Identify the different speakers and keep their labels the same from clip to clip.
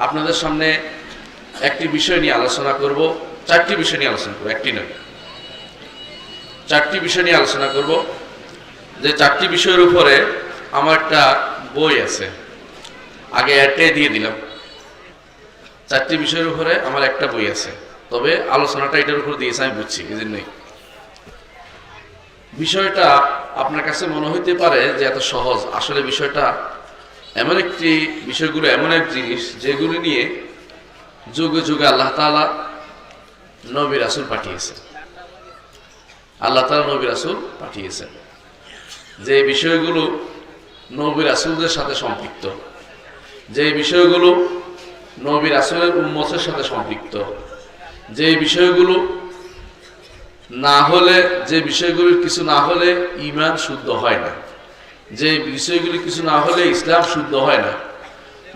Speaker 1: আপনাদের সামনে একটি বিষয় নিয়ে আলোচনা করব, চারটি বিষয় নিয়ে আলোচনা করব, একটি নয়। চারটি বিষয় নিয়ে আলোচনা করব, যে চারটি বিষয়ের উপরে আমার একটা বই আছে। আগে অ্যাডটাই দিয়ে দিলাম। চারটি বিষয়ের উপরে আমার একটা বই আছে। তবে আলোচনাটা এটার উপর দিয়েছে, আমি বুঝছি, এই জন্যই। বিষয়টা আপনার কাছে মনে হইতে পারে যে এত সহজ। আসলে বিষয়টা এমন একটি বিষয়গুলো, এমন এক জিনিস, যেগুলি নিয়ে যুগে যুগে আল্লাহ তালা নবী রাসুল পাঠিয়েছে আল্লাহ তাআলা নবী রাসুল পাঠিয়েছেন। যে বিষয়গুলো নবী রাসুলদের সাথে সম্পৃক্ত, যে বিষয়গুলো নবী রাসুলের উম্মতের সাথে সম্পৃক্ত, যে বিষয়গুলো না হলে, যে বিষয়গুলির কিছু না হলে ইমান শুদ্ধ হয় না। যে বিষয়গুলি কিছু না হলে ইসলাম শুদ্ধ হয় না।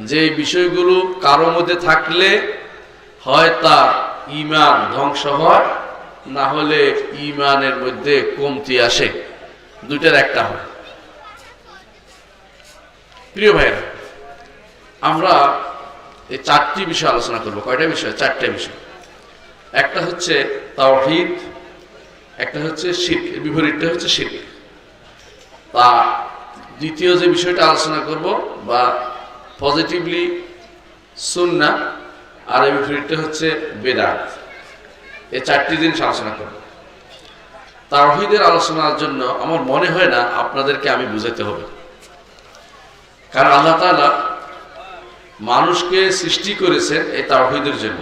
Speaker 1: যে বিষয়গুলো কারও মধ্যে থাকলে হয় তার ইমান ধ্বংস হয় না হলে ইমানের মধ্যে কমতি আসে। দুইটার একটা হয়। প্রিয় ভাইরা আমরা এই চারটি বিষয় আলোচনা করব। কয়টা বিষয়? চারটে বিষয়। একটা হচ্ছে তাওহীদ, একটা হচ্ছে শিখ বিপরীতটা হচ্ছে শিখ তা দ্বিতীয় যে বিষয়টা আলোচনা করব বা পজিটিভলি সুন্না আর এর বিপরীতটা হচ্ছে বেদাত। এই চারটি জিনিস আলোচনা করব। তাওহীদের আলোচনার জন্য আমার মনে হয় না আপনাদেরকে আমি বুঝাতে হবে। কারণ আল্লাহ তালা মানুষকে সৃষ্টি করেছেন এই তাওহীদের জন্য।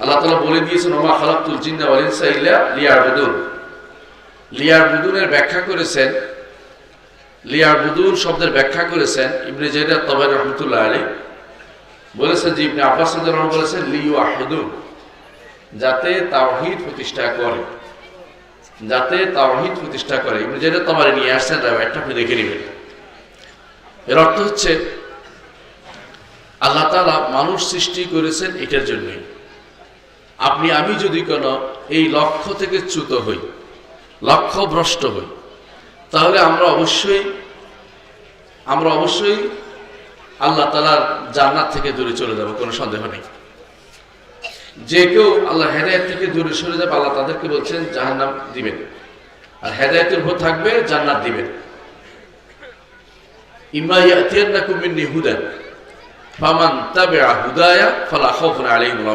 Speaker 1: আল্লাহ তালা বলে দিয়েছেন, ওমা খালাকুল জিন্না ওয়াল ইনসা ইল্লা লিয়ারবুদুন লিয়ারবুদুনের ব্যাখ্যা করেছেন লিয়ারবুদুন শব্দের ব্যাখ্যা করেছেন ইবনে জাইদ তবাই রহমতুল্লাহ আলী বলেছেন যে ইবনে আব্বাস বলেছেন লিউ আহিদুন যাতে তাওহীদ প্রতিষ্ঠা করে। যাতে তাওহীদ প্রতিষ্ঠা করে। ইবনে জাইদ তবারি নিয়ে আসছেন একটা আপনি দেখে নেবেন। এর অর্থ হচ্ছে, আল্লাহ তাআলা মানুষ সৃষ্টি করেছেন এটার জন্যই। আপনি, আমি যদি কোনো এই লক্ষ্য থেকে চ্যুত হই লক্ষ্য ভ্রষ্ট হই তাহলে আমরা অবশ্যই আমরা অবশ্যই আল্লাহ তালার জান্নাত থেকে দূরে চলে যাব, কোনো সন্দেহ নেই। যে কেউ আল্লাহ হেদায়ত থেকে দূরে সরে যাবে, আল্লাহ তাদেরকে বলছেন, জাহান্নাম দিবেন। আর হেদায়তের উপর থাকবে, জান্নাত দিবেন। ইম্মা ইয়াতিয়ান্নাকুম মিন্নি হুদান, ফামান তাবিআ হুদায়া ফালা খাউফুন আলাইহিম ওয়া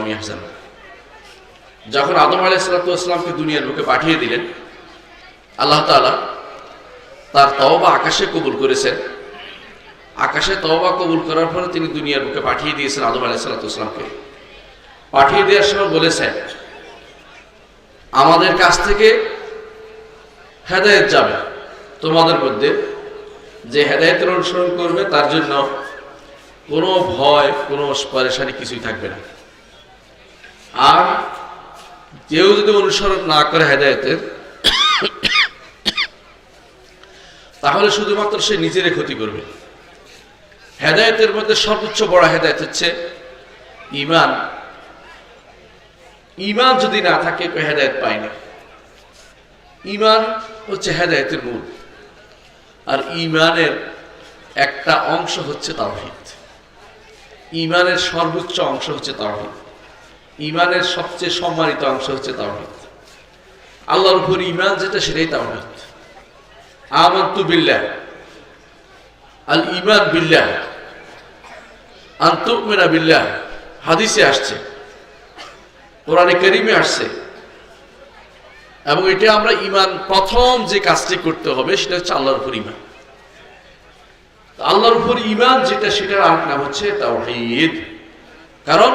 Speaker 1: যখন আদম আলাইসালাতামকে দুনিয়ার বুকে পাঠিয়ে দিলেন, আল্লাহ তালা তার তওবা আকাশে কবুল করেছেন। আকাশে তওবা কবুল করার পরে তিনি দুনিয়ার বুকে পাঠিয়ে দিয়েছেন আদম আলাইসালাতামকে পাঠিয়ে দেওয়ার সময় বলেছেন, আমাদের কাছ থেকে হেদায়ত যাবে। তোমাদের মধ্যে যে হেদায়তের অনুসরণ করবে, তার জন্য কোনো ভয়, কোনো পরেশানি কিছুই থাকবে না। আর কেউ যদি অনুসরণ না করে হেদায়তের তাহলে শুধুমাত্র সে নিজেরই ক্ষতি করবে। হেদায়তের মধ্যে সর্বোচ্চ বড় হেদায়ত হচ্ছে ইমান ইমান যদি না থাকে কেউ হেদায়ত পায় না। ইমান হচ্ছে হেদায়তের মূল। আর ইমানের একটা অংশ হচ্ছে তাওহিদ। ইমানের সর্বোচ্চ অংশ হচ্ছে তাওহিদ। ইমানের সবচেয়ে সম্মানিত অংশ হচ্ছে তাওহিদ। আল্লাহর উপর ইমান যেটা, সেটাই তাওহিদ। আমান্তু বিল্লাহ, আল ইমান বিল্লাহ আন্তুমিনা বিল্লাহ। হাদিসে আসছে, কোরআনে করিমে আসছে। এবং এটা আমরা ইমান প্রথম যে কাজটি করতে হবে, সেটা হচ্ছে আল্লাহর উপর ইমান আল্লাহর উপর ইমান যেটা, সেটার আরেক নাম হচ্ছে তাওহীদ। কারণ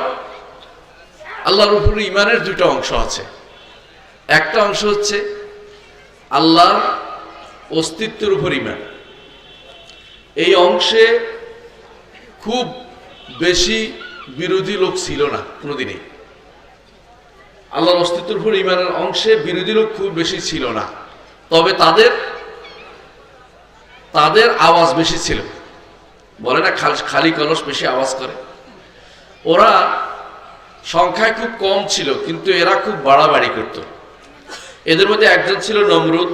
Speaker 1: আল্লাহর উপর ইমানের দুটো অংশ আছে। একটা অংশ হচ্ছে আল্লাহর অস্তিত্বের উপর ইমান। এই অংশে খুব বেশি বিরোধী লোক ছিল না কোনোদিনই। আল্লাহর অস্তিত্বের উপর ইমানের অংশে বিরোধী লোক খুব বেশি ছিল না। তবে তাদের তাদের আওয়াজ বেশি ছিল। বলে না, খালি কলস বেশি আওয়াজ করে। ওরা সংখ্যায় খুব কম ছিল, কিন্তু এরা খুব বাড়াবাড়ি করত। এদের মধ্যে একজন ছিল নমরুদ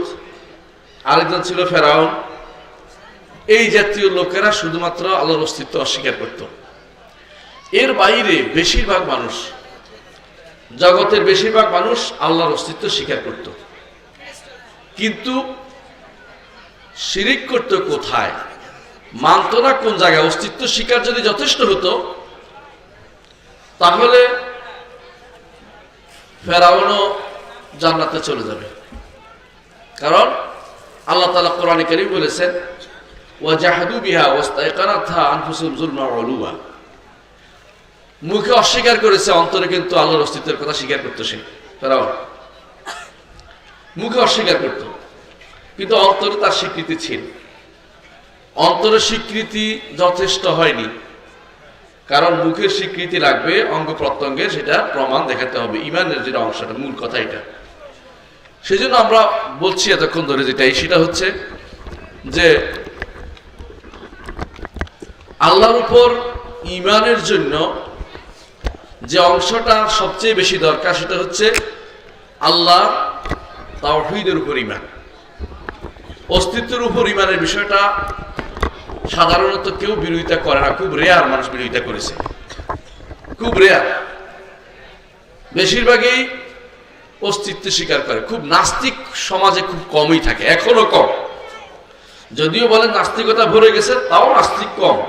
Speaker 1: আরেকজন ছিল ফেরাউন। এই জাতীয় লোকেরা শুধুমাত্র আল্লাহর অস্তিত্ব অস্বীকার করত। এর বাইরে বেশিরভাগ মানুষ, জগতের বেশিরভাগ মানুষ আল্লাহর অস্তিত্ব স্বীকার করত। কিন্তু শিরিক করত কোথায়? মানত না কোন জায়গায়? অস্তিত্ব স্বীকার যদি যথেষ্ট হতো, তাহলে ফেরাউনও জান্নাতে চলে যাবে। কারণ আল্লাহ তালা কোরআনে করিম বলেছেন, ওয়াজাহাদু বিহা ওয়াস্তাইকানাথা আনফুসুম যুলমা ওয়ালুয়া মুখে অস্বীকার করেছে, অন্তরে কিন্তু আল্লাহর অস্তিত্বের কথা স্বীকার করতো সে ফেরাউন মুখে অস্বীকার করত, কিন্তু অন্তরে তার স্বীকৃতি ছিল। অন্তরের স্বীকৃতি যথেষ্ট হয়নি, কারণ মুখের স্বীকৃতি লাগবে অঙ্গ প্রত্যঙ্গের, সেটা প্রমাণ দেখাতে হবে। ইমানের যেটা অংশটা, মূল কথা এটা। সেই জন্য আমরা বলছি এতক্ষণ ধরে যেটাই সেটা হচ্ছে যে আল্লাহর উপর ইমানের জন্য যে অংশটা সবচেয়ে বেশি দরকার সেটা হচ্ছে আল্লাহ তাওহীদের উপর ইমান অস্তিত্বের উপর ইমানের বিষয়টা সাধারণত কেউ বিরোধিতা করে না, খুব রেয়ার মানুষ বিরোধিতা করেছে। খুব রেয়ার বেশিরভাগই অস্তিত্ব স্বীকার করে। খুব নাস্তিক সমাজে খুব কমই থাকে, এখনও কম। যদিও বলেন নাস্তিকতা ভরে গেছে, তাও নাস্তিক কম।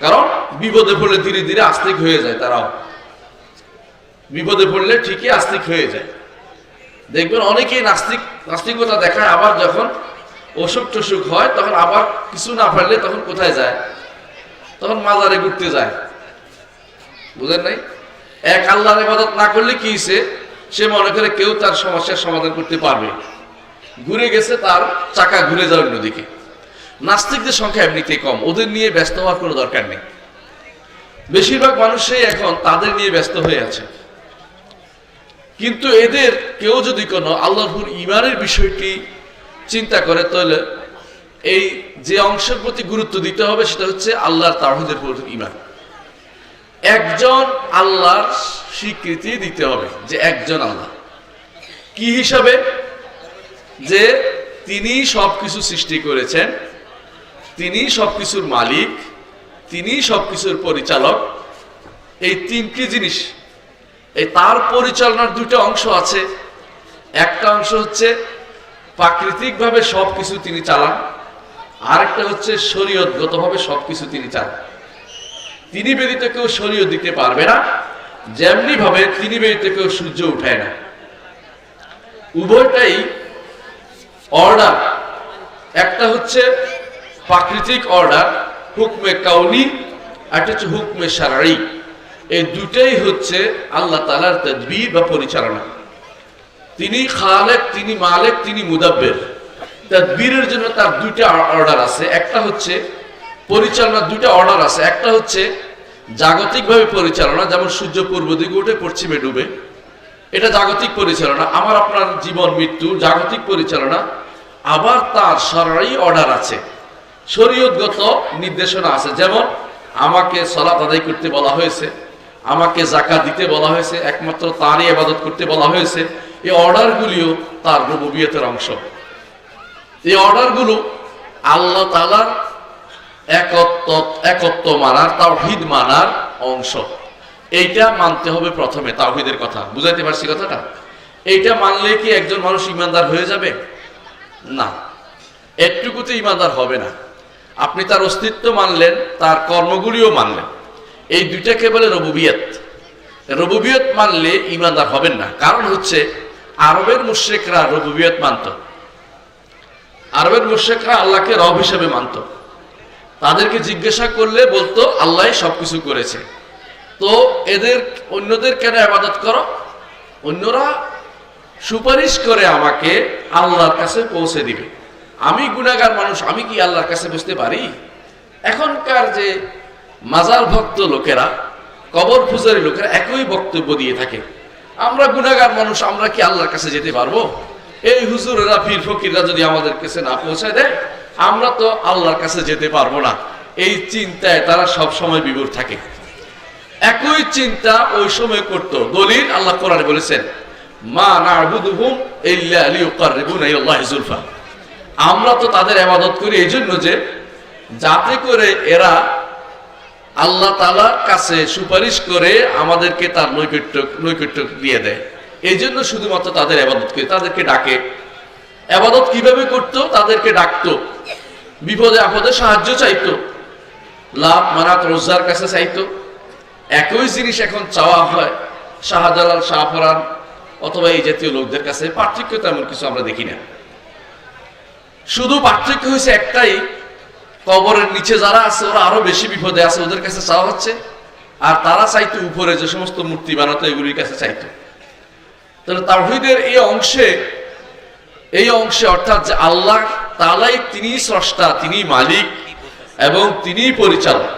Speaker 1: কারণ বিপদে পড়লে ধীরে ধীরে আস্তিক হয়ে যায় তারাও। বিপদে পড়লে ঠিকই আস্তিক হয়ে যায়। দেখবেন অনেকেই নাস্তিক, নাস্তিকতা দেখায়, আবার যখন অসুখ টসুখ হয়, তখন আবার কিছু না পারলে তখন কোথায় যায়? তখন মাজারে ঘুরতে যায়। বুঝেন নাই? এক আল্লাহর ইবাদত না করলে কি হয়েছে সে মনে করে কেউ তার সমস্যার সমাধান করতে পারবে। ঘুরে গেছে তার চাকা ঘুরে যাওয়ার অন্যদিকে নাস্তিকদের সংখ্যা এমনিতেই কম, ওদের নিয়ে ব্যস্ত হওয়ার কোনো দরকার নেই। বেশিরভাগ মানুষই এখন তাদের নিয়ে ব্যস্ত হয়ে আছে। কিন্তু এদের কেউ যদি কোনো আল্লাহর ইমানের বিষয়টি চিন্তা করে, তাহলে এই যে অংশের প্রতি গুরুত্ব দিতে হবে, সেটা হচ্ছে আল্লাহর তাহিদের প্রতি ইমান একজন আল্লাহর স্বীকৃতি দিতে হবে যে একজন আল্লাহ। কি হিসাবে? যে তিনি সবকিছু সৃষ্টি করেছেন, তিনি সবকিছুর মালিক, তিনি সবকিছুর পরিচালক। এই তিনটি জিনিস, এই তার পরিচালনার দুটো অংশ আছে। একটা অংশ হচ্ছে প্রাকৃতিকভাবে সবকিছু তিনি চালান, আরেকটা হচ্ছে শরীয়তগতভাবে সবকিছু তিনি চালান। তিনি ব্যতীত কেউ শরীয় দিতে পারবে না যেমনি ভাবে তিনি ব্যতীত কেউ সূর্য উঠায় না। উভয়টাই অর্ডার একটা হচ্ছে প্রাকৃতিক অর্ডার হুকমে কাউনি একটা হচ্ছে হুকমে সারারি। এই দুটাই হচ্ছে আল্লাহ তালার তদবির বা পরিচালনা। তিনি খালেক, তিনি মালেক, তিনি মুদাব্বের। তদবিরের জন্য তার দুইটা অর্ডার আছে। একটা হচ্ছে পরিচালনার দুইটা অর্ডার আছে। একটা হচ্ছে জাগতিকভাবে পরিচালনা, যেমন সূর্য পূর্ব দিকে উঠে পশ্চিমে ডুবে। এটা জাগতিক পরিচালনা। আমার আপনার জীবন, মৃত্যু, জাগতিক পরিচালনা। আবার তার সরাই অর্ডার আছে। শরীয়তগত নির্দেশনা আছে। যেমন আমাকে সলাত আদায় করতে বলা হয়েছে, আমাকে জাকা দিতে বলা হয়েছে, একমাত্র তারই আবাদত করতে বলা হয়েছে। এই অর্ডারগুলিও তার রবুবিয়তের অংশ। এই অর্ডারগুলো আল্লাহ তালার একত্ব একত্ব মানার, তাওহিদ মানার অংশ। এইটা মানতে হবে প্রথমে, তাওহিদের কথা। বুঝাইতে পারছি কথাটা? এইটা মানলে কি একজন মানুষ ইমানদার হয়ে যাবে? না। একটুকুতে ইমানদার হবে না। আপনি তার অস্তিত্ব মানলেন, তার কর্মগুলিও মানলেন। এই দুইটাকে বলে রবুবিয়ত। রবুবিয়ত মানলে ইমানদার হবেন না। কারণ হচ্ছে, আরবের মুশ্রেকরা রবুবিয়ত মানত। আরবের মুশ্রেকরা আল্লাহকে রব হিসেবে মানত। তাদেরকে জিজ্ঞাসা করলে বলতো আল্লাহ সবকিছু করেছে। তো এদের, অন্যদের কেন আবাদত করো? অন্যরা সুপারিশ করে আমাকে আল্লাহর কাছে পৌঁছে দিবে। আমি গুণাগার মানুষ, আমি কি আল্লাহর কাছে বুঝতে পারি? এখনকার যে মাজার ভক্ত লোকেরা, কবর পূজারী লোকেরা একই বক্তব্য দিয়ে থাকে। আমরা গুণাগার মানুষ, আমরা কি আল্লাহর কাছে যেতে পারব? এই হুজুরেরা, পীর ফকিররা যদি আমাদের কাছে না পৌঁছায় দেয় আমরা তো আল্লাহর কাছে যেতে পারব না। এই চিন্তায় তারা সব সময় বিভোর থাকে। একই চিন্তা ওই সময় করত। দলিল আল্লাহ কোরআনে বলেছেন, মা না'বুদুহুম ইল্লা লিয়ুকাররিবুনা ইলাল্লাহি যুলফা আমরা তো তাদের ইবাদত করি এই জন্য যে, যাতে করে এরা আল্লাহ তালার কাছে সুপারিশ করে আমাদেরকে তার নৈকট্য নৈকট্য দিয়ে দেয়। এই জন্য শুধুমাত্র তাদের আবাদত করে। তাদেরকে ডাকে। আবাদত কীভাবে করতো? তাদেরকে ডাকতো। বিপদে আপদে সাহায্য চাইতো। লাভ মানাত রোজার কাছে চাইতো। একই জিনিস এখন চাওয়া হয়, শাহজালাল, শাহফরান অথবা এই জাতীয় লোকদের কাছে। পার্থক্য তেমন কিছু আমরা দেখি না। শুধু পার্থক্য হয়েছে একটাই, কবরের নিচে যারা আছে, ওরা আরও বেশি বিপদে আছে, ওদের কাছে চাওয়া হচ্ছে। আর তারা চাইতো উপরে যে সমস্ত মূর্তি বানাতো, এগুলির কাছে চাইতো। তাহলে তাহিদের এই অংশে এই অংশে অর্থাৎ যে আল্লাহ তালাই তিনি স্রষ্টা, তিনি মালিক এবং তিনি পরিচালক।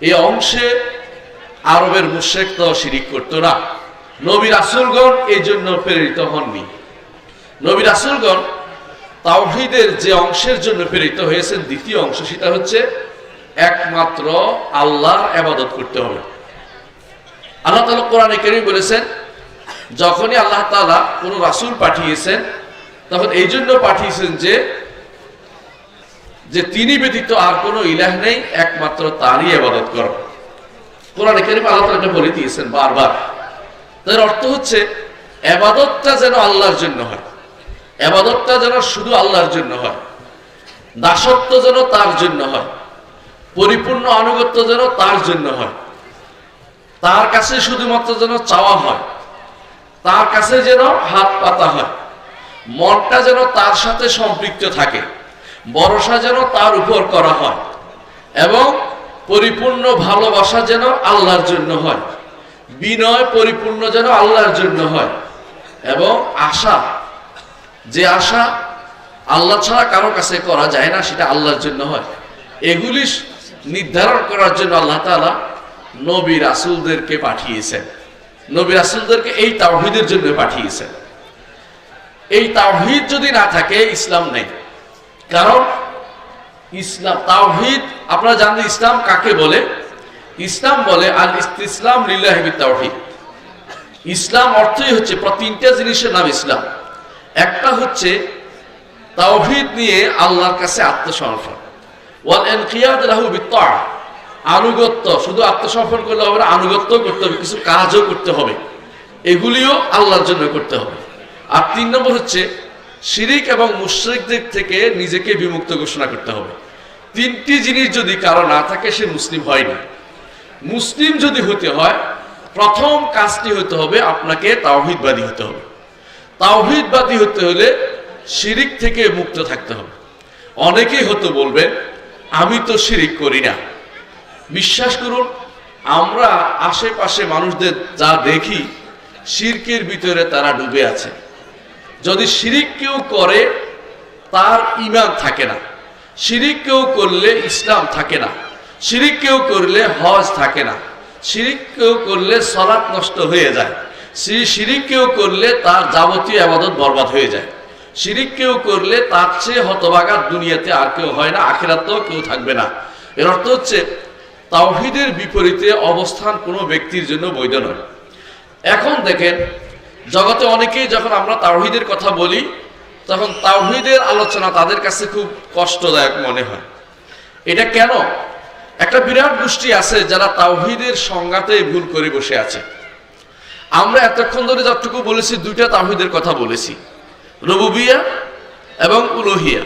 Speaker 1: এই অংশে আরবের মুশেক তো শিরিক করতো না। নবী রাসুলগণ এই জন্য প্রেরিত হননি। নবী রাসুলগণ তাওহিদের যে অংশের জন্য প্রেরিত হয়েছেন, দ্বিতীয় অংশ সেটা হচ্ছে একমাত্র আল্লাহর আবাদত করতে হবে। আল্লাহ তালা কোরআনে কেরিম বলেছেন, যখনই আল্লাহ তালা কোনো রাসুল পাঠিয়েছেন তখন এই জন্য পাঠিয়েছেন যে যে তিনি ব্যতীত আর কোন ইলাহ নেই, একমাত্র তারই আবাদত করো। কোরআনে কেরিম আল্লাহ বলে দিয়েছেন বারবার। তার অর্থ হচ্ছে আবাদতটা যেন আল্লাহর জন্য হয় আবাদতটা যেন শুধু আল্লাহর জন্য হয়, দাসত্ব যেন তার জন্য হয়, পরিপূর্ণ আনুগত্য যেন তার জন্য হয়, তার কাছে শুধুমাত্র যেন চাওয়া হয়, তার কাছে যেন হাত পাতা হয় মনটা যেন তার সাথে সম্পৃক্ত থাকে। ভরসা যেন তার উপর করা হয়। এবং পরিপূর্ণ ভালোবাসা যেন আল্লাহর জন্য হয়। বিনয় পরিপূর্ণ যেন আল্লাহর জন্য হয়। এবং আশা, যে আশা আল্লাহ ছাড়া কারও কাছে করা যায় না, সেটা আল্লাহর জন্য হয়। এগুলি নির্ধারণ করার জন্য আল্লাহ তালা নবী রাসুলদেরকে পাঠিয়েছেন। নবী রাসুলদেরকে এই তাওহিদের জন্য পাঠিয়েছেন। এই তাওহিদ যদি না থাকে, ইসলাম নেই। কারণ ইসলাম, তাওহিদ, আপনারা জানেন ইসলাম কাকে বলে? ইসলাম বলে আল ইসলাম লিল্লাহি তাওহিদ ইসলাম অর্থই হচ্ছে তিনটা জিনিসের নাম ইসলাম। একটা হচ্ছে তাওহিদ নিয়ে আল্লাহর কাছে আত্মসমর্পণ। ওয়াল আনুগত্য, শুধু আত্মসমর্পণ করলে হবে আনুগত্য করতে হবে, কিছু কাজও করতে হবে। এগুলিও আল্লাহর জন্য করতে হবে। আর তিন নম্বর হচ্ছে, শিরিক এবং মুশ্রিকদের থেকে নিজেকে বিমুক্ত ঘোষণা করতে হবে। তিনটি জিনিস যদি কারও না থাকে, সে মুসলিম হয়নি মুসলিম যদি হতে হয়, প্রথম কাজটি হতে হবে আপনাকে তাওহিদবাদী হতে হবে। তাওহিদবাদী হতে হলে শিরিক থেকে মুক্ত থাকতে হবে। অনেকেই হতো বলবেন আমি তো শিরিক করি না। বিশ্বাস করুন, আমরা আশেপাশে মানুষদের যা দেখি, শিরকের ভিতরে তারা ডুবে আছে। যদি শিরিক কেউ করে, তার ইমান থাকে না। শিরিক কেউ করলে ইসলাম থাকে না। শিরিক কেউ করলে হজ থাকে না। শিরিক কেউ করলে সলাৎ নষ্ট হয়ে যায়। শ্রী শিরিক কেউ করলে তার যাবতীয় আবাদত বরবাদ হয়ে যায়। শিরিক কেউ করলে তার চেয়ে হতবাগা দুনিয়াতে আর কেউ হয় না, আখেরাতেও কেউ থাকবে না। এর অর্থ হচ্ছে, তাওহিদের বিপরীতে অবস্থান কোনো ব্যক্তির জন্য বৈধ নয়। এখন দেখেন জগতে অনেকেই যখন আমরা তাওহিদের কথা বলি, তখন তাওহিদের আলোচনা তাদের কাছে খুব কষ্টদায়ক মনে হয়। এটা কেন? একটা বিরাট গোষ্ঠী আছে যারা তাওহিদের সংজ্ঞাতে ভুল করে বসে আছে। আমরা এতক্ষণ ধরে যতটুকু বলেছি, দুইটা তাওহিদের কথা বলেছি। রবুবিয়া এবং উলোহিয়া।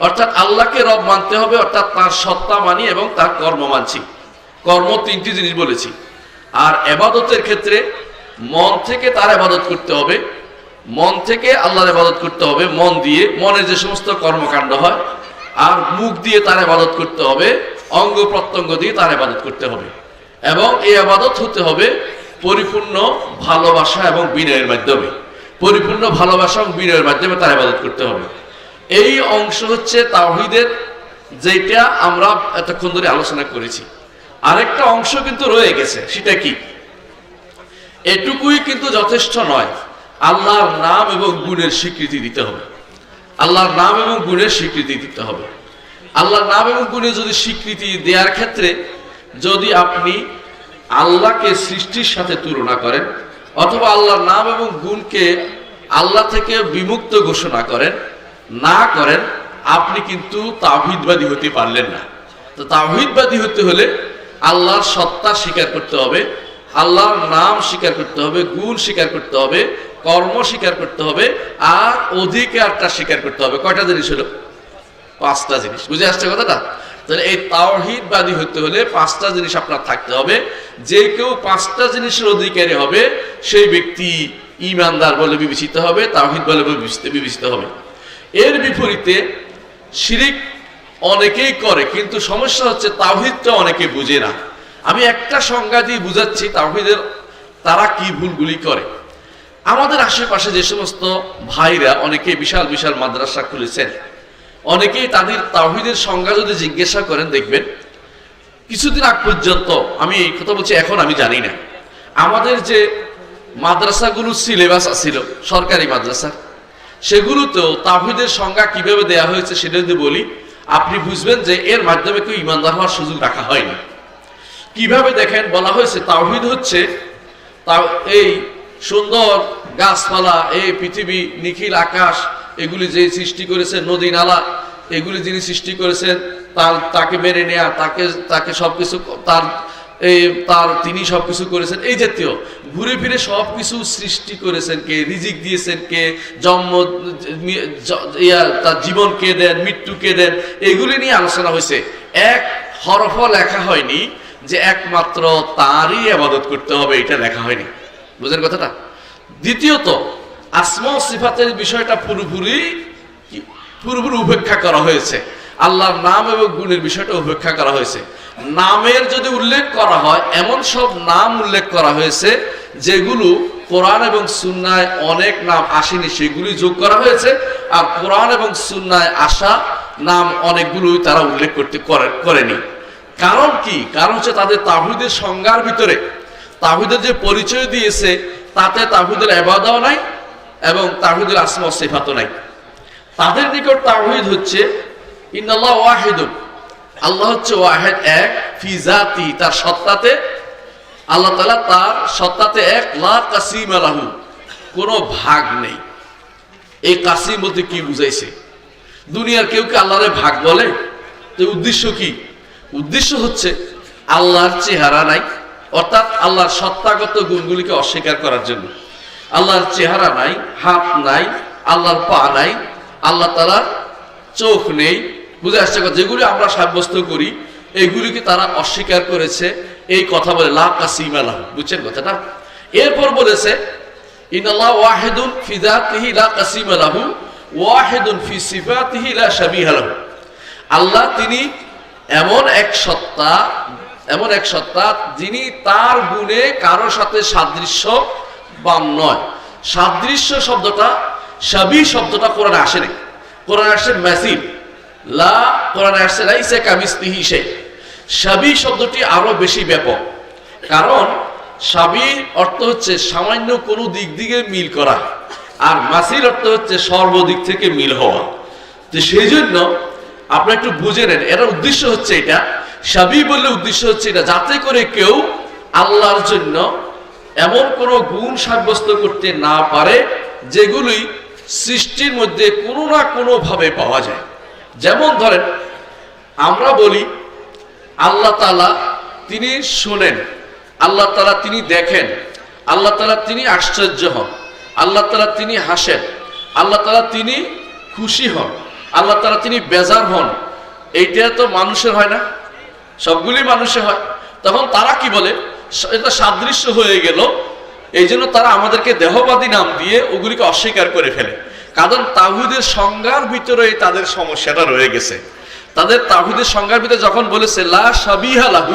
Speaker 1: অর্থাৎ আল্লাহকে রব মানতে হবে, অর্থাৎ তার সত্তা মানি এবং তার কর্ম মানছি। কর্ম তিনটি জিনিস বলেছি। আর এবাদতের ক্ষেত্রে মন থেকে তার আবাদত করতে হবে। মন থেকে আল্লাহর আবাদত করতে হবে, মন দিয়ে। মনে যে সমস্ত কর্মকাণ্ড হয়, আর মুখ দিয়ে তার আবাদত করতে হবে, অঙ্গ প্রত্যঙ্গ দিয়ে তার আবাদত করতে হবে। এবং এই আবাদত হতে হবে পরিপূর্ণ ভালোবাসা এবং বিনয়ের মাধ্যমে। পরিপূর্ণ ভালোবাসা এবং বিনয়ের মাধ্যমে তার আবাদত করতে হবে। এই অংশ হচ্ছে তাওহিদের যেটা আমরা এতক্ষণ ধরে আলোচনা করেছি। আরেকটা অংশ কিন্তু রয়ে গেছে, সেটা কি? এটুকুই কিন্তু যথেষ্ট নয়। আল্লাহর নাম এবং গুণের স্বীকৃতি দিতে হবে। আল্লাহর নাম এবং গুণের স্বীকৃতি দিতে হবে। আল্লাহর নাম এবং গুণের যদি স্বীকৃতি দেওয়ার ক্ষেত্রে যদি আপনি আল্লাহকে সৃষ্টির সাথে তুলনা করেন, অথবা আল্লাহর নাম এবং গুণকে আল্লাহ থেকে বিমুক্ত ঘোষণা করেন, না করেন, আপনি কিন্তু তাহিদবাদী হতে পারলেন না। তো তাহিদবাদী হতে হলে আল্লাহর সত্তা স্বীকার করতে হবে। আল্লাহর নাম স্বীকার করতে হবে, গুণ স্বীকার করতে হবে, কর্ম স্বীকার করতে হবে, আর অধিকারটা স্বীকার করতে হবে। কয়টা জিনিস হলো? পাঁচটা জিনিস। বুঝে আসছে কথাটা? তাহলে এই তাওহিদবাদী হতে হলে পাঁচটা জিনিস আপনার থাকতে হবে। যে কেউ পাঁচটা জিনিসের অধিকারী হবে, সেই ব্যক্তি ইমানদার বলে বিবেচিত হবে, তাওহিদ বলে বিবেচিত হবে। এর বিপরীতে শিরিক অনেকেই করে, কিন্তু সমস্যা হচ্ছে তাওহিদটা অনেকে বুঝে না। আমি একটা সংজ্ঞা দিয়ে বুঝাচ্ছি তাওহিদের, তারা কি ভুলগুলি করে। আমাদের আশেপাশে যে সমস্ত ভাইরা অনেকে বিশাল বিশাল মাদ্রাসা খুলেছেন। অনেকেই তাদের তাওহিদের সংজ্ঞা যদি জিজ্ঞাসা করেন দেখবেন, কিছুদিন আগ পর্যন্ত আমি এই কথা বলছি, এখন আমি জানি না। আমাদের যে মাদ্রাসাগুলোর সিলেবাস ছিল সরকারি মাদ্রাসা, সেগুলোতেও তাওহিদের সংজ্ঞা কীভাবে দেয়া হয়েছে সেটা যদি বলি, আপনি বুঝবেন যে এর মাধ্যমে কেউ ইমানদার হওয়ার সুযোগ রাখা হয়নি। কীভাবে দেখেন বলা হয়েছে তাওহিদ হচ্ছে তাও এই সুন্দর গাছপালা এই পৃথিবী নিখিল আকাশ এগুলি যে সৃষ্টি করেছেন নদী নালা এগুলি যিনি সৃষ্টি করেছেন তার তাকে মেনে নেয়া তাকে তাকে সবকিছু তার এই তার তিনি সবকিছু করেছেন এই জাতীয়। ঘুরে ফিরে সব কিছু সৃষ্টি করেছেন কে? রিজিক দিয়েছেন কে? জন্ম জ- ইয়া, তার জীবন কে দেন? মৃত্যু কে দেন? এগুলি নিয়ে আলোচনা হয়েছে। এক হরফ লেখা হয়নি। যে একমাত্র তারই আবাদত করতে হবে, এটা লেখা হয়নি। বুঝেন কথাটা? দ্বিতীয়ত, আসমা সিফাতের বিষয়টা পুরোপুরি পুরোপুরি উপেক্ষা করা হয়েছে। আল্লাহর নাম এবং গুণের বিষয়টা উপেক্ষা করা হয়েছে। নামের যদি উল্লেখ করা হয়, এমন সব নাম উল্লেখ করা হয়েছে, যেগুলো কোরআন এবং সুন্নায় অনেক নাম আসেনি সেগুলি যোগ করা হয়েছে, আর কোরআন এবং সুন্নায় আসা নাম অনেকগুলোই তারা উল্লেখ করতে করে- করেনি। কারণ কি? কারণ হচ্ছে তাদের তাহিদের সংজ্ঞার ভিতরে, তাহিদের যে পরিচয় দিয়েছে, তাতে তাহিদের এবাদাও নাই এবং তাহিদের আসমা সেফাতও নাই। তাদের নিকট তাহিদ হচ্ছে, ইন্নাল্লাহ ওয়াহিদুন। আল্লাহ হচ্ছে ওয়াহেদ এক ফিজাতি তার সত্তাতে। আল্লাহ তাআলা তার সত্তাতে এক, লা কাসিম আলাহু কোনো ভাগ নেই। এই কাসিম বলতে কি বুঝাইছে? দুনিয়ার কেউ কি আল্লাহরে ভাগ বলে? তো উদ্দেশ্য কি? উদ্দেশ্য হচ্ছে আল্লাহর চেহারা নাই, অর্থাৎ আল্লাহর সত্তাগত গুণগুলিকে অস্বীকার করার জন্য। আল্লাহর চেহারা নাই, হাত নাই, আল্লাহর পা নাই, আল্লাহ তালার চোখ নেই। বুঝে আসছে? যেগুলি আমরা সাব্যস্ত করি এইগুলিকে তারা অস্বীকার করেছে। এই কথা বলে, লা কাসিম আলাহ বুঝছেন কথাটা? এরপর বলেছে ওয়াহিদুন ওয়াহিদুন আল্লাহ তিনি এমন এক সত্তা, এমন এক সত্তা যিনি তার গুণে কারোর সাথে সাদৃশ্য বান নয়। সাদৃশ্য শব্দটা সাবি শব্দটা কোরআনে আসে নাই। কোরআনে আসছে ম্যাসিভ লা, কোরআনে আসছে লাইসা কামিসলিহি সেই সাবি শব্দটি আরও বেশি ব্যাপক। কারণ সাবির অর্থ হচ্ছে সামান্য কোনো দিক দিকে মিল করা, আর মাসির অর্থ হচ্ছে সর্বদিক থেকে মিল হওয়া। তো সেই জন্য আপনারা একটু বুঝে নেন। এর উদ্দেশ্য হচ্ছে এটা। সাবি বললে উদ্দেশ্য হচ্ছে এটা, যাতে করে কেউ আল্লাহর জন্য এমন কোনো গুণ সাব্যস্ত করতে না পারে, যেগুলি সৃষ্টির মধ্যে কোনো না কোনো ভাবে পাওয়া যায়। যেমন ধরেন, আমরা বলি, আল্লাহ তালা তিনি শোনেন, আল্লাহ তালা তিনি দেখেন, আল্লাহ তালা তিনি আশ্চর্য হন, আল্লাহ তালা তিনি হাসেন, আল্লাহ তালা তিনি খুশি হন। আল্লাহ তারা তিনি বেজার হন। এইটা তো মানুষের হয় না। সবগুলি মানুষের হয়। তখন তারা কি বলে? এটা সাদৃশ্য হয়ে গেল। এই জন্য তারা আমাদেরকে দেহবাদী নাম দিয়ে ওগুলিকে অস্বীকার করে ফেলে। কারণ তাহুদের সংজ্ঞার ভিতরে তাদের সমস্যাটা রয়ে গেছে। তাদের তাহুদের সংজ্ঞার ভিতরে যখন বলেছে, লা সাবিহা লাহু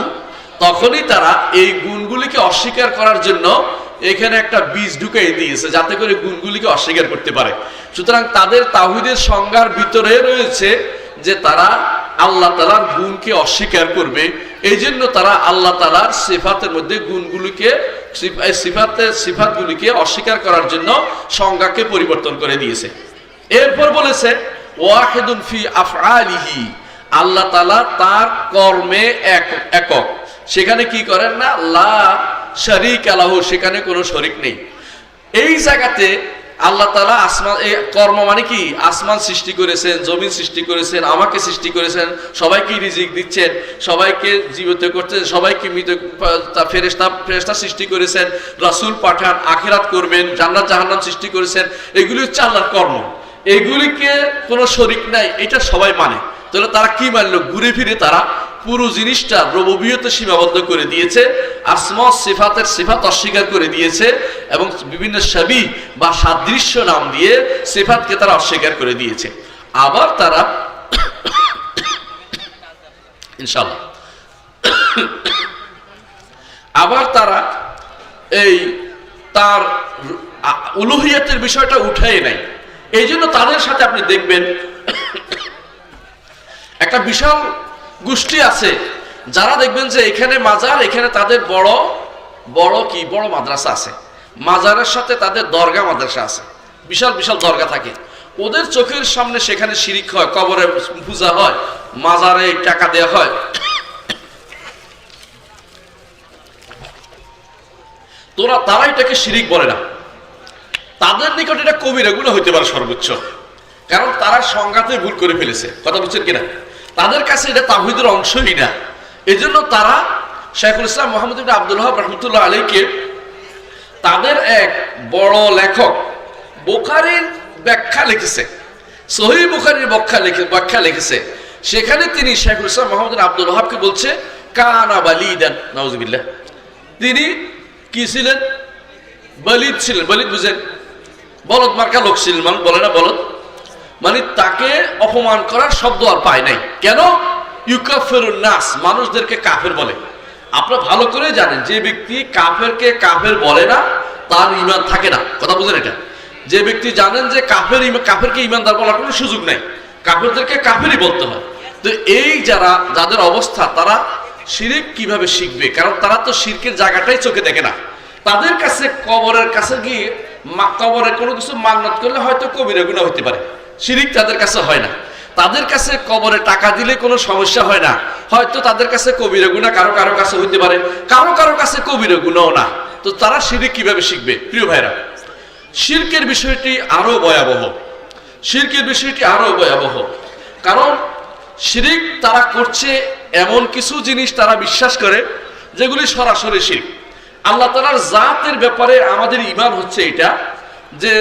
Speaker 1: তখনই তারা এই গুণগুলিকে অস্বীকার করার জন্য এখানে একটা বীজ ঢুকাই দিয়েছে, যাতে করে গুণগুলিকে অস্বীকার করতে পারে। সুতরাং তাদের তাহিদের সংজ্ঞার ভিতরে রয়েছে যে তারা আল্লাহ তালার গুণকে অস্বীকার করবে। এই জন্য তারা আল্লাহ তালার সিফাতের মধ্যে গুণগুলিকে সিফাতের সিফাতগুলিকে অস্বীকার করার জন্য সংজ্ঞাকে পরিবর্তন করে দিয়েছে। এরপর বলেছে, ওয়াহিদুন ফি আফআলিহি, আল্লাহ তালা তার কর্মে এক একক। সেখানে কি করেন না? লা শরিক আলাহু, সেখানে কোনো শরিক নেই। এই জায়গাতে আল্লাহ তালা আসমান কর্ম মানে কি? আসমান সৃষ্টি করেছেন, জমিন সৃষ্টি করেছেন, আমাকে সৃষ্টি করেছেন, সবাইকে রিজিক দিচ্ছেন, সবাইকে জীবিত করছেন, সবাইকে মৃত ফেরেস্তা ফেরেস্তা সৃষ্টি করেছেন, রাসূল পাঠান, আখিরাত করবেন, জান্নাত, জাহান্নাম সৃষ্টি করেছেন, এগুলি হচ্ছে আল্লাহর কর্ম। এগুলিকে কোনো শরিক নাই, এটা সবাই মানে। তাহলে তারা কি মানলো? ঘুরে ফিরে তারা পুরো জিনিসটা রববিয়তে সীমাবদ্ধ করে দিয়েছে, আসমা সিফাতের সিফাত অস্বীকার করে দিয়েছে এবং বিভিন্ন ছবি বা সাদৃশ্য নাম দিয়ে সিফাতকে তারা অস্বীকার করে দিয়েছে। আবার তারা ইনশাল্লাহ আবার তারা এই তার উলুহিয়াতের বিষয়টা উঠাই নাই। এই জন্য তাদের সাথে আপনি দেখবেন, একটা বিশাল গোষ্ঠী আছে। যারা দেখবেন যে এখানে মাজার, এখানে তাদের বড় বড় কি? বড় মাদ্রাসা আছে। মাজারের সাথে তাদের দরগা মাদ্রাসা আছে। বিশাল বিশাল দরগা থাকে। ওদের চোখের সামনে সেখানে শিরিক হয়, কবরে পূজা হয়, মাজারে টাকা দেওয়া হয়। তোরা তারা এটাকে শিরিক বলে না। তাদের নিকট এটা কবিরা গুলো হইতে পারে সর্বোচ্চ। কারণ তারা সংঘাতে ভুল করে ফেলেছে। কথা বুঝছেন কিনা? তাদের কাছে এটা তাহিদের অংশই না। এই জন্য তারা শেখুল ইসলাম মোহাম্মদ আব্দুল রহমতুল্লাহ আলীকে তাদের এক বড় লেখক বোখারির ব্যাখ্যা লিখেছে সহি বুখারির ব্যাখ্যা লিখে ব্যাখ্যা লিখেছে। সেখানে তিনি শেখুল ইসলাম মোহাম্মদ আব্দুল হাবকে বলছে, কানা বালিদান নওয়াজবিল্লাহ তিনি কি ছিলেন? বলিদ ছিলেন। বলিদ বুঝেন। বলদ মার্কা লোক ছিলেন। মানুষ বলে না বলদ? মানে তাকে অপমান করার শব্দ আর পায় নাই। কেন? নাস, মানুষদেরকে কাফের বলে। আপনারা ভালো করে জানেন, যে ব্যক্তি কাফেরকে কাফের বলে না, তার ইমান থাকে না। কথা বুঝেন এটা? যে ব্যক্তি জানেন যে কাফের কাফেরকে ইমানদার বলার কোনো সুযোগ নাই, কাফেরদেরকে কাফেরই বলতে হয়। তো এই যারা, যাদের অবস্থা, তারা শিরিক কীভাবে শিখবে? কারণ তারা তো শিরকের জায়গাটাই চোখে দেখে না। তাদের কাছে কবরের কাছে গিয়ে মা- কবরে কোনো কিছু মান্নত করলে হয়তো কবিরা গুণা হতে পারে। শিরিক তাদের কাছে হয় না। তাদের কাছে কবরে টাকা দিলে কোনো সমস্যা হয় না। হয়তো তাদের কাছে কবিরা গুণা কারও কারও কাছে হইতে পারে, কারও কারও কাছে কবিরা গুণাও না। তো তারা শিরিক কীভাবে শিখবে? প্রিয় ভাইরা, শিরকের বিষয়টি আরও ভয়াবহ। শিরকের বিষয়টি আরও ভয়াবহ। কারণ শিরিক তারা করছে এমন কিছু জিনিস তারা বিশ্বাস করে, যেগুলি সরাসরি শিরিক। আল্লাহ তালার জাতের ব্যাপারে আমাদের ইমান হচ্ছে এটা, যে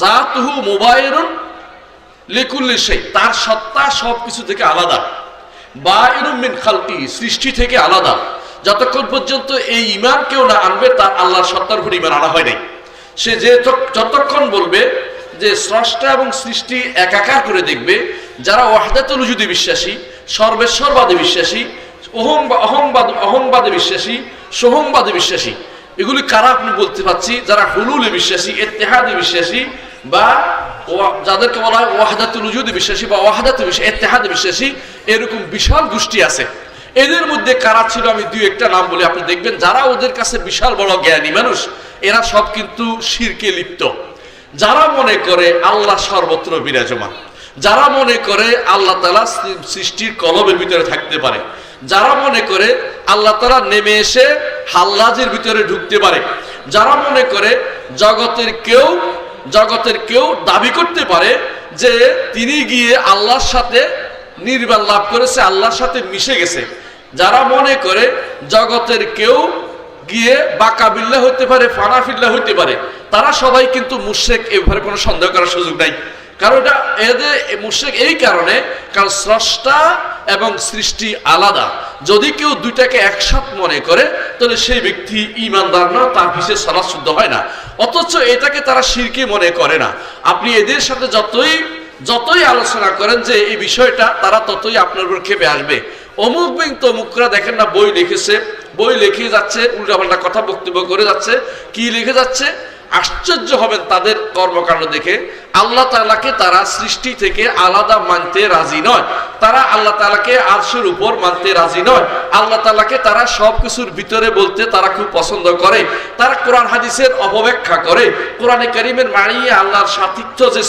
Speaker 1: জাতহু মোবাইলুন লিকুল্লি সেই তার সত্তা সব কিছু থেকে আলাদা। বা ইরুমিন খালকি, সৃষ্টি থেকে আলাদা। যতক্ষণ পর্যন্ত এই ইমান কেউ না আনবে, তার আল্লাহর সত্তার উপর ইমান আনা হয় নাই। সে যে যতক্ষণ বলবে যে স্রষ্টা এবং সৃষ্টি একাকার করে দেখবে, যারা ওয়াহদাতুল উজুদে বিশ্বাসী, সর্বেশ্বরবাদে বিশ্বাসী অহং অহংবাদ অহংবাদে বিশ্বাসী, সোহংবাদে বিশ্বাসী, এগুলি কারা আপনি বলতে পারছি? যারা হুলুলে বিশ্বাসী এতেহাদে বিশ্বাসী বা যাদেরকে বলা হয় ওয়াহদাতুল উজুদে বিশ্বাসী বা ওয়াহদাতে এতেহাদে বিশ্বাসী, এরকম বিশাল গোষ্ঠী আছে। এদের মধ্যে কারা ছিল আমি দুই একটা নাম বলি, আপনি দেখবেন যারা ওদের কাছে বিশাল বড় জ্ঞানী মানুষ, এরা সব কিন্তু শিরকে লিপ্ত। যারা মনে করে আল্লাহ সর্বত্র বিরাজমান, যারা মনে করে আল্লাহ তালা সৃষ্টির কলবের ভিতরে থাকতে পারে, যারা মনে করে আল্লাহ তালা নেমে এসে হাল্লাজের ভিতরে ঢুকতে পারে, যারা মনে করে জগতের কেউ জগতের কেউ দাবি করতে পারে যে তিনি গিয়ে আল্লাহর সাথে নির্বাণ লাভ করেছে, আল্লাহর সাথে মিশে গেছে। যারা মনে করে জগতের কেউ গিয়ে বাকাবিল্লা হতে পারে ফানাফিল্লা হতে পারে, তারা সবাই কিন্তু মুশেক এভাবে কোনো সন্দেহ করার সুযোগ নাই। কারণ এটা এদের মুশেক এই কারণে, কারণ স্রষ্টা এবং সৃষ্টি আলাদা। যদি কেউ দুইটাকে একসাথ মনে করে, তাহলে সেই ব্যক্তি ইমানদার না, তার পিছিয়ে সলা শুদ্ধ হয় না। অথচ এটাকে তারা শিরকে মনে করে না। আপনি এদের সাথে যতই যতই আলোচনা করেন যে এই বিষয়টা, তারা ততই আপনার উপর খেপে আসবে। অমুক বিং তমুকরা দেখেন না, বই লিখেছে, বই লিখে যাচ্ছে, উল্টাপাল্টা কথা বক্তব্য করে যাচ্ছে। কি লিখে যাচ্ছে? আশ্চর্য হবেন তাদের কর্মকাণ্ড দেখে। আল্লাহ তালাকে তারা সৃষ্টি থেকে আলাদা মানতে রাজি নয়। তারা আল্লাহ তালাকে আরশের উপর মানতে রাজি নয়। আল্লাহ তালাকে তারা সব কিছুর ভিতরে বলতে তারা খুব পছন্দ করে। তারা কোরআন হাদিসের অপব্যাখ্যা করে। কোরআনে করিমের মানিয়ে আল্লাহর সাতিত্ব যে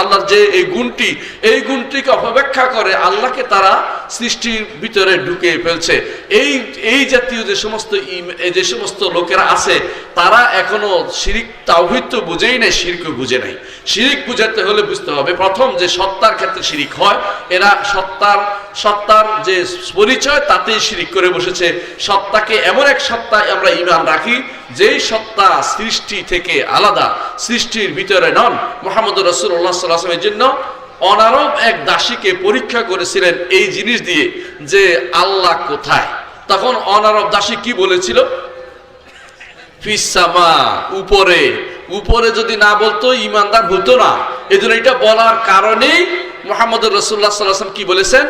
Speaker 1: আল্লাহর যে এই গুণটি, এই গুণটিকে অপব্যাখ্যা করে আল্লাহকে তারা সৃষ্টির ভিতরে ঢুকে ফেলছে। এই এই জাতীয় যে সমস্ত যে সমস্ত লোকেরা আছে, তারা এখনও শিরিক তাওহিদ তো বুঝেই নাই শিরকও বুঝে নাই। শিরিক বুঝাতে হলে বুঝতে হবে, প্রথম যে সত্তার ক্ষেত্রে শিরিক হয়, এরা সত্তার সত্তার যে পরিচয়, তাতেই শিরিক করে বসেছে। সত্তাকে এমন এক সত্তায় আমরা ইমান রাখি, যেই সত্তা সৃষ্টি থেকে আলাদা, সৃষ্টির ভিতরে নন। মোহাম্মদ রসুল্লাহ সাল্লাহামের জন্য অনারব এক দাসীকে পরীক্ষা করেছিলেন এই জিনিস দিয়ে, যে আল্লাহ কোথায়? তখন অনারব দাসী কি বলেছিল? ফিসামা উপরে। উপরে যদি না বলতো ইমানদার হতো না। এই জন্য এটা বলার কারণেই মোহাম্মদ রসুল্লাহ সাল্লাম কি বলেছেন?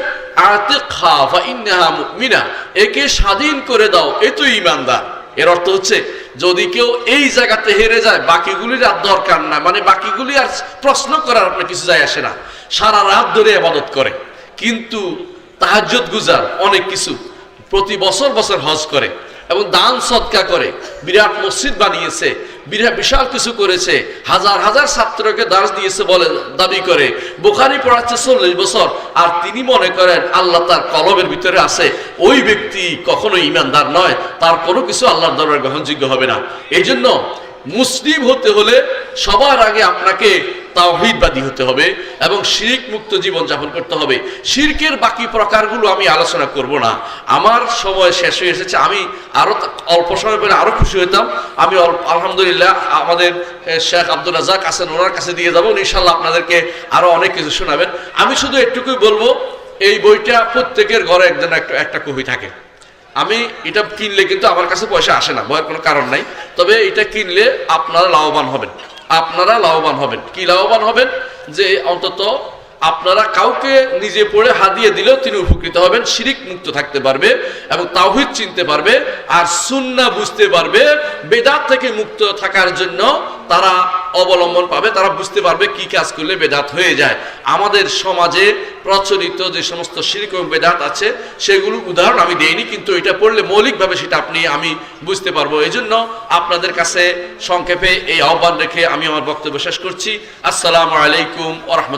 Speaker 1: মুমিনা। একে স্বাধীন করে দাও, এ তো ইমানদার এর অর্থ হচ্ছে, যদি কেউ এই জায়গাতে হেরে যায়, বাকিগুলির আর দরকার না মানে বাকিগুলি আর প্রশ্ন করার আপনার কিছু যায় আসে না। সারা রাত ধরে আবাদত করে। কিন্তু তাহাজ্জুদ গুজার অনেক কিছু প্রতি বছর বছর হজ করে। এবং দান সৎকা করে। বিরাট মসজিদ বানিয়েছে, বিরাট বিশাল কিছু করেছে, হাজার হাজার ছাত্রকে দাস দিয়েছে বলে দাবি করে। বোখারি পড়াচ্ছে চল্লিশ বছর, আর তিনি মনে করেন আল্লাহ তার কলমের ভিতরে আছে। ওই ব্যক্তি কখনো ইমানদার নয়, তার কোনো কিছু আল্লাহর দরবার গ্রহণযোগ্য হবে না। এই জন্য মুসলিম হতে হলে সবার আগে আপনাকে তাওহিদবাদী হতে হবে এবং শিরিক মুক্ত জীবন যাপন করতে হবে। শিরকের বাকি প্রকারগুলো আমি আলোচনা করব না। আমার সময় শেষ হয়ে এসেছে। আমি আরও অল্প সময় পরে আরও খুশি হতাম। আমি আলহামদুলিল্লাহ, আমাদের শেখ আব্দুল রাজাক আছেন, ওনার কাছে দিয়ে যাব। ইনশাল্লাহ আপনাদেরকে আরও অনেক কিছু শোনাবেন। আমি শুধু একটুকুই বলব, এই বইটা প্রত্যেকের ঘরে একজন একটা একটা কবি থাকে। আমি এটা কিনলে কিন্তু আমার কাছে পয়সা আসে না ভয়ের কোনো কারণ নাই। তবে এটা কিনলে আপনারা লাভবান হবেন। আপনারা লাভবান হবেন। কি লাভবান হবেন? যে অন্তত আপনারা কাউকে নিজে পড়ে হাদিয়ে দিলেও তিনি উপকৃত হবেন, শিরিক মুক্ত থাকতে পারবে এবং তাওহিদ চিনতে পারবে আর সুন্না বুঝতে পারবে। বেদাত থেকে মুক্ত থাকার জন্য তারা অবলম্বন পাবে, তারা বুঝতে পারবে কি কাজ করলে বেদাত হয়ে যায়। আমাদের সমাজে প্রচলিত যে সমস্ত শিরিক এবং বেদাত আছে, সেগুলো উদাহরণ আমি দেইনি, কিন্তু এটা পড়লে মৌলিকভাবে সেটা আপনি, আমি বুঝতে পারব। এই জন্য আপনাদের কাছে সংক্ষেপে এই আহ্বান রেখে আমি আমার বক্তব্য শেষ করছি। আসসালামু আলাইকুম ওরহমত